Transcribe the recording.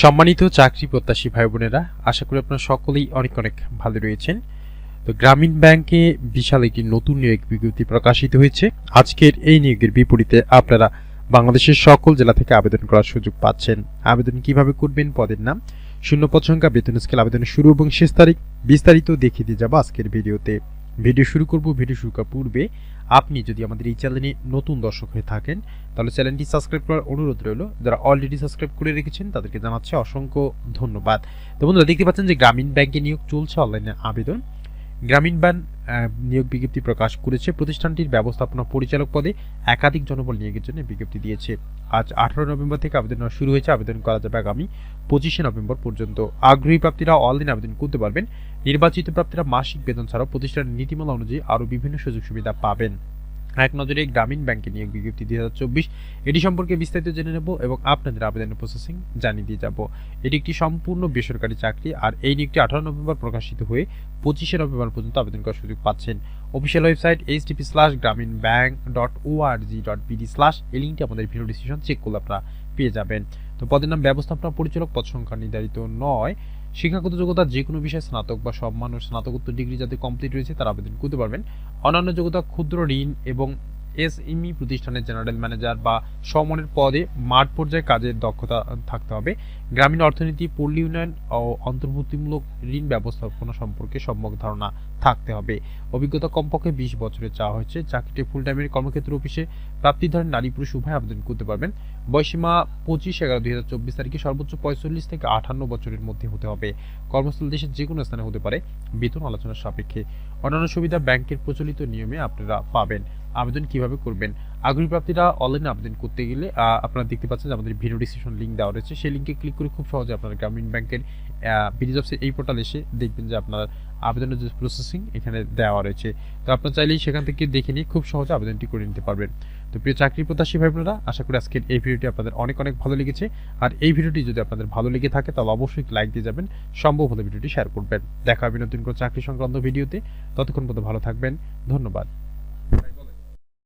সম্মানিত চাকরি প্রত্যাশী ভাই বোনেরা আশা করি আপনারা সকলেই অনেক অনেক ভালো রয়েছেন। তো গ্রামীণ ব্যাংকে বিশাল একটি নতুন নিয়োগ বিজ্ঞপ্তি প্রকাশিত হয়েছে। আজকের এই নিয়োগের বিপরীতে আপনারা বাংলাদেশের সকল জেলা থেকে আবেদন করার সুযোগ পাচ্ছেন। আবেদন কীভাবে করবেন, পদের নাম, শূন্য পদ সংখ্যা, বেতন স্কেল, আবেদনের শুরু এবং শেষ তারিখ বিস্তারিত দেখিয়ে দিয়ে যাব আজকের ভিডিওতে। ভিডিও শুরু করব, ভিডিও শুরু করার পূর্বে আপনি যদি আমাদের এই চ্যানেলে নতুন দর্শক হয়ে থাকেন, তাহলে চ্যানেলটি সাবস্ক্রাইব করার অনুরোধ রইল। যারা অলরেডি সাবস্ক্রাইব করে রেখেছেন, তাদেরকে জানাচ্ছে অসংখ্য ধন্যবাদ। তো বন্ধুরা, দেখতে পাচ্ছেন যে গ্রামীণ ব্যাংকে নিয়োগ চলছে অনলাইনে আবেদন। গ্রামীণ ব্যাংক নিয়োগ বিজ্ঞপ্তি প্রকাশ করেছে। প্রতিষ্ঠানটির ব্যবস্থাপনা পরিচালক পদে একাধিক জনবল নিয়োগের জন্য বিজ্ঞপ্তি দিয়েছে। আজ আঠারো নভেম্বর থেকে আবেদন শুরু হয়েছে। আবেদন করা যাবে আগামী পঁচিশে নভেম্বর পর্যন্ত। আগ্রহী প্রাপ্তিরা অনলাইন আবেদন করতে পারবেন। নির্বাচিত প্রাপ্তিরা মাসিক বেতন ছাড়াও প্রতিষ্ঠানের নীতিমালা অনুযায়ী আরও বিভিন্ন সুযোগ সুবিধা পাবেন। এক নজরে গ্রামীণ ব্যাংকে নিয়োগ বিজ্ঞপ্তি দুই হাজার চব্বিশ। এটি সম্পর্কে বিস্তারিত জেনে নেব এবং আপনাদের আবেদনের প্রসেসিং জানিয়ে দিয়ে যাব। এটি একটি সম্পূর্ণ বেসরকারি চাকরি আর এই নিয়োগটি আঠারো নভেম্বর প্রকাশিত হয়ে পঁচিশে নভেম্বর পর্যন্ত আবেদন করার সুযোগ পাচ্ছেন। Official website H TP slash Grameen bank dot ORG dot BD slash এই লিঙ্কটি আমাদের ভিডিও ডিসক্রিপশন চেক করলে আপনারা পেয়ে যাবেন। তো পদের নাম, ব্যবস্থাপনা, পরিচালক, পদ সংখ্যা নির্ধারিত নয়। শিক্ষাগত যোগ্যতা যে কোনো বিষয়ে স্নাতক বা সম্মান ও স্নাতকোত্তর ডিগ্রি যাতে কমপ্লিট রয়েছে, তারা আবেদন করতে পারবেন। অন্যান্য যোগ্যতা ক্ষুদ্র ঋণ এবং এসএমই প্রতিষ্ঠানের জেনারেল ম্যানেজার বা সমনের পদে মাঠ পর্যায়ে কাজের দক্ষতা থাকতে হবে। গ্রামীণ অর্থনীতি, পল্লী উন্নয়ন ও অন্তর্ভুক্তিমূলক ঋণ ব্যবস্থাপনা সম্পর্কে সম্যক ধারণা থাকতে হবে। অভিজ্ঞতা কমপক্ষে বিশ বছরের চাওয়া হয়েছে। চাকরিটি ফুল টাইমের কর্মক্ষেত্র অফিসে প্রাপ্তি ধরেন নারী পুরুষ উভয় আবেদন করতে পারবেন। বয়সীমা পঁচিশ এগারো দুই হাজার চব্বিশ তারিখে সর্বোচ্চ পঁয়তাল্লিশ থেকে আটান্ন বছরের মধ্যে হতে হবে। কর্মস্থল দেশের যে কোনো স্থানে হতে পারে। বেতন আলোচনার সাপেক্ষে অন্যান্য সুবিধা ব্যাংকের প্রচলিত নিয়মে আপনারা পাবেন। আবেদন কীভাবে করবেন? আগ্রহী প্রাপ্তীরা অনলাইনে আবেদন করতে গেলে আপনারা দেখতে পাচ্ছেন আমাদের ভিডিও ডিসক্রিপশন লিঙ্ক দেওয়া রয়েছে। সেই লিঙ্কে ক্লিক করে খুব সহজে আপনারা গ্রামীণ ব্যাংকের বিডি জবসের এই পোর্টাল এসে দেখবেন যে আপনার আবেদনের যে প্রসেসিং এখানে দেওয়া রয়েছে। তো আপনার চাইলেই সেখান থেকে দেখে নিয়ে খুব সহজে আবেদনটি করে নিতে পারবেন। তো প্রিয় চাকরি প্রত্যাশী ভাই বোনেরা, আশা করি আজকের এই ভিডিওটি আপনাদের অনেক অনেক ভালো লেগেছে। আর এই ভিডিওটি যদি আপনাদের ভালো লেগে থাকে, তাহলে অবশ্যই লাইক দিয়ে যাবেন। সম্ভব হলে ভিডিওটি শেয়ার করবেন। দেখা হবে নতুন কোনো চাকরি সংক্রান্ত ভিডিওতে। ততক্ষণ পর্যন্ত ভালো থাকবেন। ধন্যবাদ।